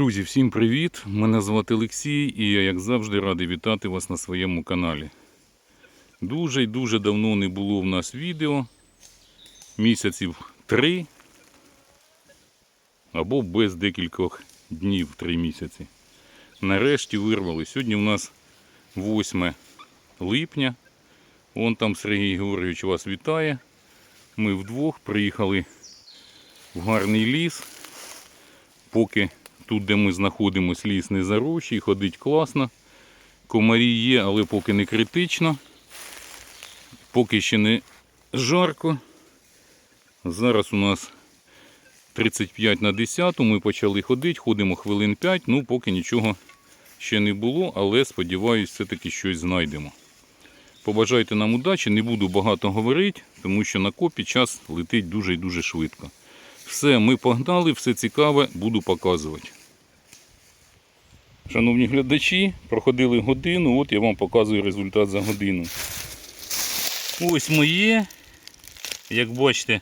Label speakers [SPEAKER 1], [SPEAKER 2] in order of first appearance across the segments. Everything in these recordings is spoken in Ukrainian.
[SPEAKER 1] Друзі, всім привіт! Мене звати Олексій і я, як завжди, радий вітати вас на своєму каналі. Дуже й дуже давно не було в нас відео. Місяців три або без декількох днів три місяці. Нарешті вирвали. Сьогодні у нас 8 липня. Вон там Сергій Георгійович вас вітає. Ми вдвох приїхали в гарний ліс. Поки тут, де ми знаходимося, ліс не зарощий, ходить класно. Комарі є, але поки не критично. Поки ще не жарко. Зараз у нас 35 на 10, ми почали ходити, ходимо хвилин 5, ну поки нічого ще не було, але сподіваюсь, все-таки щось знайдемо. Побажайте нам удачі, не буду багато говорити, тому що на копі час летить дуже і дуже швидко. Все, ми погнали, все цікаве, буду показувати. Шановні глядачі, проходили годину, от я вам показую результат за годину. Ось моє, як бачите,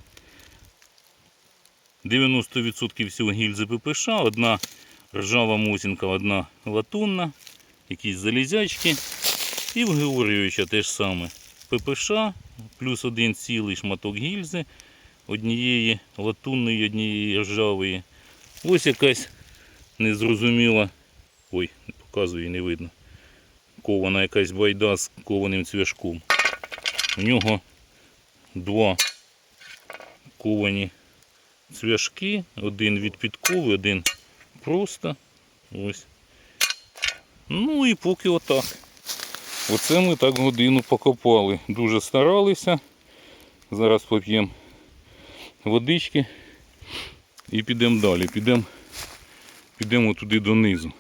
[SPEAKER 1] 90% всього гільзи ППШ, одна ржава мосінка, одна латунна, якісь залізячки. І в Георгійовича теж саме. ППШ плюс один цілий шматок гільзи, однієї латунної, однієї ржавої. Ось якась незрозуміла. Ой, не показую, не видно. Кована якась байда з кованим цвяшком. У нього два ковані цвяшки, один від підкови, один просто. Ось. Ну і поки отак. Оце ми так годину покопали. Дуже старалися. Зараз поп'ємо водички і підемо далі. Підемо підемо туди донизу.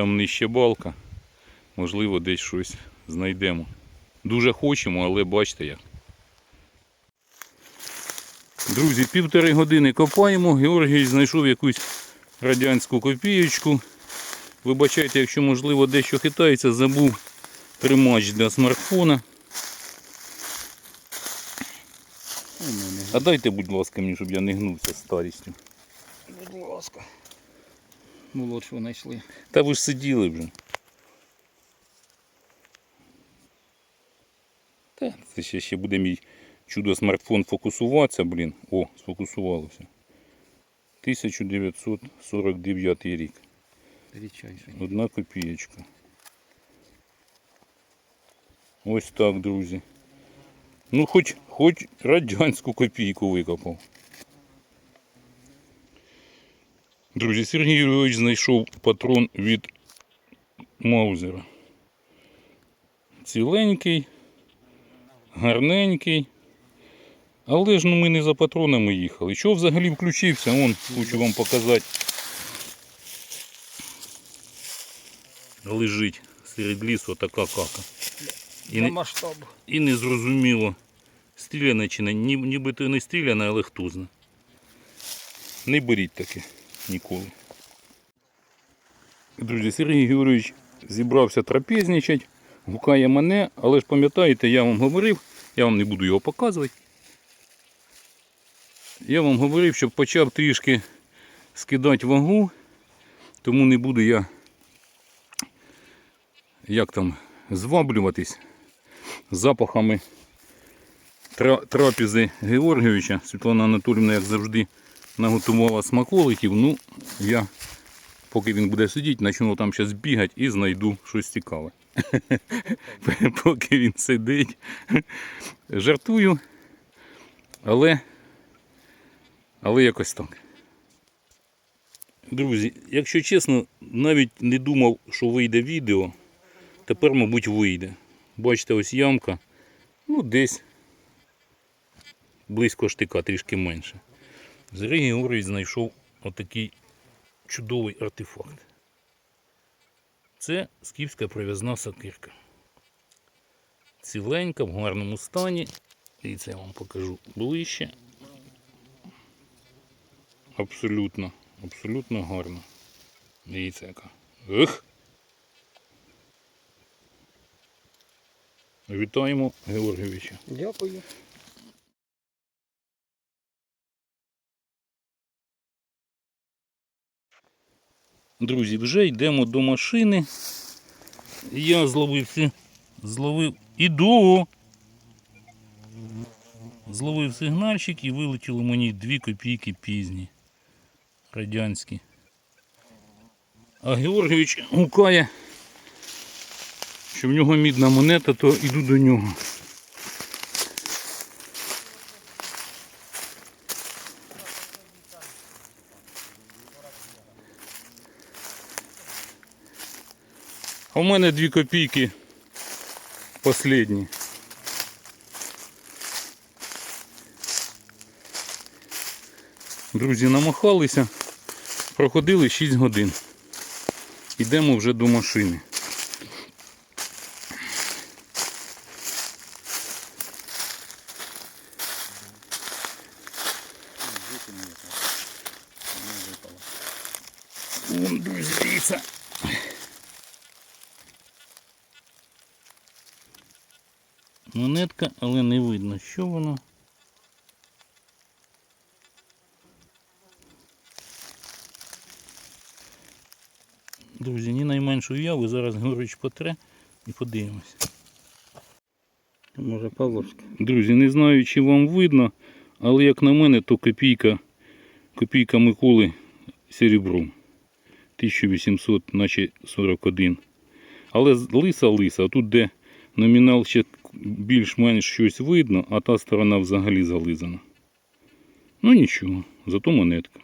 [SPEAKER 1] Там нижче балка. Можливо, десь щось знайдемо. Дуже хочемо, але бачите як. Друзі, півтори години копаємо. Георгій знайшов якусь радянську копієчку. Вибачайте, якщо можливо дещо хитається, забув тримач для смартфона. А дайте, будь ласка, мені, щоб я не гнувся старістю.
[SPEAKER 2] Будь ласка. Молодшого знайшли.
[SPEAKER 1] Та ви ж сиділи вже. Та, це ще, ще буде мій чудо смартфон фокусуватися, блін. О, сфокусувалося. 1949 рік.
[SPEAKER 2] Рідчайший.
[SPEAKER 1] Одна копієчка. Ось так, друзі. Ну, хоч, хоч радянську копійку викопав. Друзі, Сергій Юрійович знайшов патрон від Маузера. Ціленький, гарненький. Але ж ну, ми не за патронами їхали. Що взагалі включився? Вон, хочу вам показати. Лежить серед лісу така кака. І не, і не зрозуміло, стріляне чи не, Ні, нібито не стріляне, але хто зна. Не беріть таке ніколи. Друзі, Сергій Георгійович зібрався трапезничать, гукає мене, але ж пам'ятаєте, я вам говорив, я вам не буду його показувати. Я вам говорив, щоб почав трішки скидати вагу, тому не буду я як там зваблюватись запахами тра- трапези Георгійовича. Світлана Анатолівна, як завжди, наготувала смаколиків. Ну, я, поки він буде сидіти, почну там зараз бігати і знайду щось цікаве. Поки він сидить. Жартую, але, але якось так. Друзі, якщо чесно, навіть не думав, що вийде відео. Тепер, мабуть, вийде. Бачите, ось ямка. Ну, десь близько штика, трішки менше. Сергій Георгійович знайшов отакий чудовий артефакт. Це скіфська прив'язна сокирка. Ціленька, в гарному стані. І це я вам покажу ближче. Абсолютно, абсолютно гарно. Дивіться яка. Ех! Вітаємо Георгійовича.
[SPEAKER 2] Дякую.
[SPEAKER 1] Друзі, вже йдемо до машини. Я зловився, зловив. Іду. Зловив сигнальчик і вилетіло мені 2 копійки пізні. Радянські. А Георгійович гукає, що в нього мідна монета, то йду до нього. В мене 2 копійки последні. Друзі, намахалися, проходили 6 годин. Йдемо вже до машини. Вон, друзі, дивіться. Монетка, але не видно, що воно. Друзі, ні найменшої уяви, зараз Георгійович потре і подивимось.
[SPEAKER 2] Може Павловська.
[SPEAKER 1] Друзі, не знаю, чи вам видно, але як на мене, то копійка, копійка Миколи серебром. 1800, наче 41. Але лиса лиса, а тут де номінал ще більш-менш щось видно, а та сторона взагалі зализана. Ну нічого, зато монетка.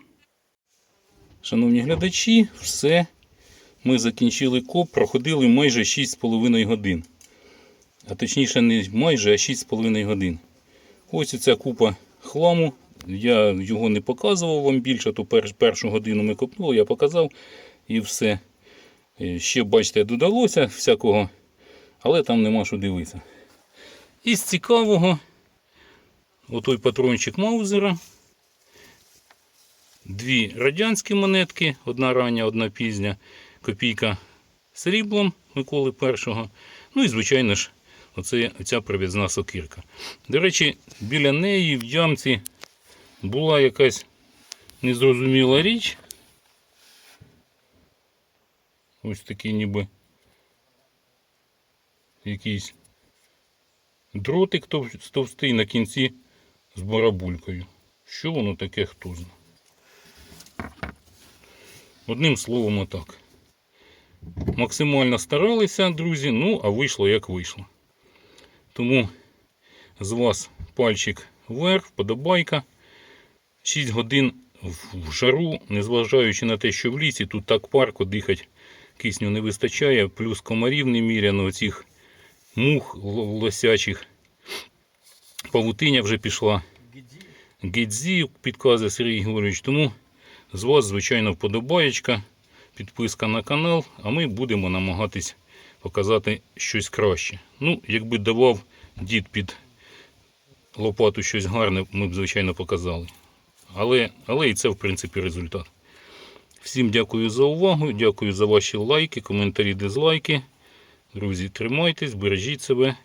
[SPEAKER 1] Шановні глядачі, все. Ми закінчили коп, проходили майже 6,5 годин. А точніше не майже, а 6,5 годин. Ось ця купа хламу. Я його не показував вам більше, то пер, першу годину ми копнули, я показав і все. Е, Ще, бачите, додалося всякого, але там нема що дивитися. Із цікавого, отой патрончик Маузера. Дві радянські монетки, одна рання, одна пізня, копійка сріблом Миколи І. Ну і, звичайно ж, оце, оця прив'язна сокирка. До речі, біля неї в ямці була якась незрозуміла річ. Ось такий ніби якийсь дротик тов- товстий на кінці з барабулькою. Що воно таке, хто знає. Одним словом, отак. Максимально старалися, друзі, ну, а вийшло як вийшло. Тому з вас пальчик вверх, вподобайка. 6 годин в жару, незважаючи на те, що в лісі тут так парко дихати кисню не вистачає, плюс комарів неміряно, оцих мух лосячих. Павутиня вже пішла. Гедзі, підказує Сергій Георгійович. Тому з вас, звичайно, вподобаєчка, підписка на канал, а ми будемо намагатись показати щось краще. Ну, якби давав дід під лопату щось гарне, ми б, звичайно, показали. Але, але і це, в принципі, результат. Всім дякую за увагу, дякую за ваші лайки, коментарі, дизлайки. Друзі, тримайтесь, бережіть себе.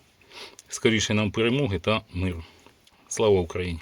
[SPEAKER 1] Скоріше нам перемоги та миру. Слава Україні!